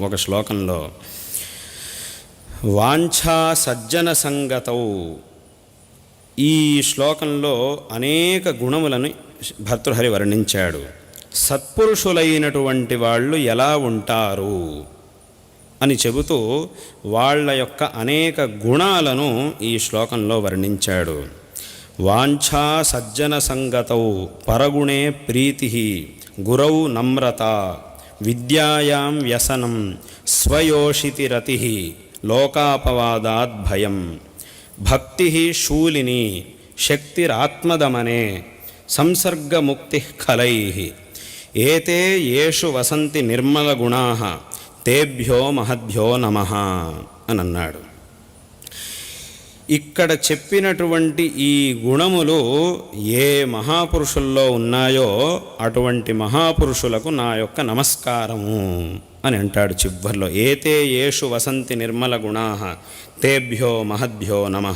ఒక శ్లోకంలో వాంఛా సజ్జన సంగతౌ. ఈ శ్లోకంలో అనేక గుణములను భర్తృహరి వర్ణించాడు. సత్పురుషులైనటువంటి వాళ్ళు ఎలా ఉంటారు? అని చెబుతూ వాళ్ళ యొక్క అనేక గుణాలను ఈ శ్లోకంలో వర్ణించాడు. వాంఛా సజ్జన సంగతౌ పరగుణే ప్రీతి గురౌ నమ్రత. విద్యాయాం వ్యసనం స్వయోషితిరతి లోకాపవాదాద్ భయం భక్తి శూలిని శక్తిరాత్మదమనే సంసర్గముక్తి ఖలై. ఏతే ఏషు వసంతి నిర్మలగుణా తేభ్యో మహద్భ్యో నమ అని అన్నాడు ఇక్కడ చెప్పినటువంటి ఈ గుణములు ఏ మహాపురుషుల్లో ఉన్నాయో అటువంటి మహాపురుషులకు నా యొక్క నమస్కారము అని అంటాడు చివ్వర్లో ఏతే యేషు వసంతి నిర్మల గుణా తేభ్యో మహద్భ్యో నమ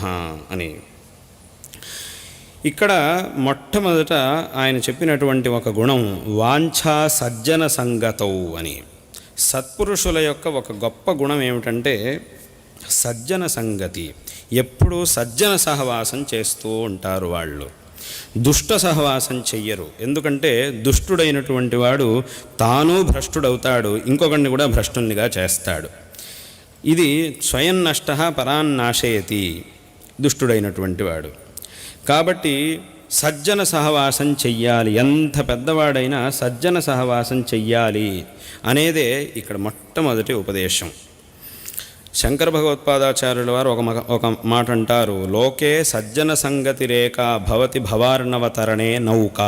అని. ఇక్కడ మొట్టమొదట ఆయన చెప్పినటువంటి ఒక గుణం వాంఛా సజ్జన సంగతౌ అని. సత్పురుషుల యొక్క ఒక గొప్ప గుణం ఏమిటంటే సజ్జన సంగతి. ఎప్పుడూ సజ్జన సహవాసం చేస్తూ ఉంటారు వాళ్ళు. దుష్ట సహవాసం చెయ్యరు. ఎందుకంటే దుష్టుడైనటువంటి వాడు తాను భ్రష్టుడవుతాడు ఇంకొకరిని కూడా భ్రష్టునిగా చేస్తాడు. ఇది స్వయం నష్ట పరాన్నాశయతి దుష్టుడైనటువంటి వాడు. కాబట్టి సజ్జన సహవాసం చెయ్యాలి. ఎంత పెద్దవాడైనా సజ్జన సహవాసం చెయ్యాలి అనేదే ఇక్కడ మొట్టమొదటి ఉపదేశం. శంకర భగవత్పాదాచార్యుల వారు ఒక ఒక మాట అంటారు లోకే సజ్జన సంగతి రేఖ భవతి భవార్ణవతరణే నౌక.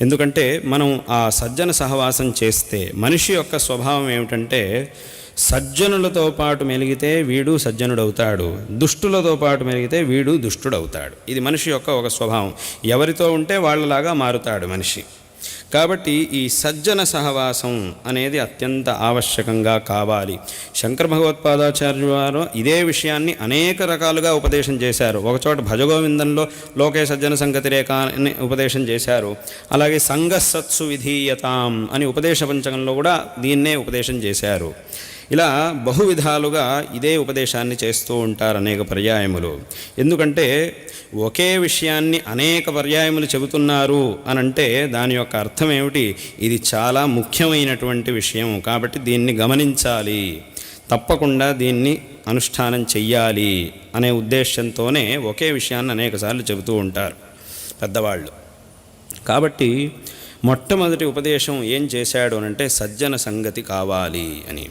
ఎందుకంటే మనం ఆ సజ్జన సహవాసం చేస్తే మనిషి యొక్క స్వభావం ఏమిటంటే సజ్జనులతో పాటు మెలిగితే వీడు సజ్జనుడవుతాడు దుష్టులతో పాటు మెలిగితే వీడు దుష్టుడవుతాడు. ఇది మనిషి యొక్క ఒక స్వభావం. ఎవరితో ఉంటే వాళ్ళలాగా మారుతాడు మనిషి. కాబట్టి ఈ సజ్జన సహవాసం అనేది అత్యంత ఆవశ్యకంగా కావాలి. శంకర భగవత్పాదాచార్యుల వారు ఇదే విషయాన్ని అనేక రకాలుగా ఉపదేశం చేశారు. ఒకచోట భజగోవిందంలో లోకే సజ్జన సంగతి అని ఉపదేశం చేశారు. అలాగే సంగసత్సు విధీయతాం అని ఉపదేశ పంచకంలో కూడా దీన్నే ఉపదేశం చేశారు. ఇలా బహు విధాలుగా ఇదే ఉపదేశాన్ని చేస్తూ ఉంటారు అనేక పర్యాయములు. ఎందుకంటే ఒకే విషయాన్ని అనేక పర్యాయములు చెబుతున్నారు అని అంటే దాని యొక్క అర్థం ఏమిటి? ఇది చాలా ముఖ్యమైనటువంటి విషయం. కాబట్టి దీన్ని గమనించాలి. తప్పకుండా దీన్ని అనుష్ఠానం చెయ్యాలి అనే ఉద్దేశంతోనే ఒకే విషయాన్ని అనేకసార్లు చెబుతూ ఉంటారు పెద్దవాళ్ళు. కాబట్టి మొట్టమొదటి ఉపదేశం ఏం చేశాడు అనంటే సజ్జన సంగతి కావాలి అని.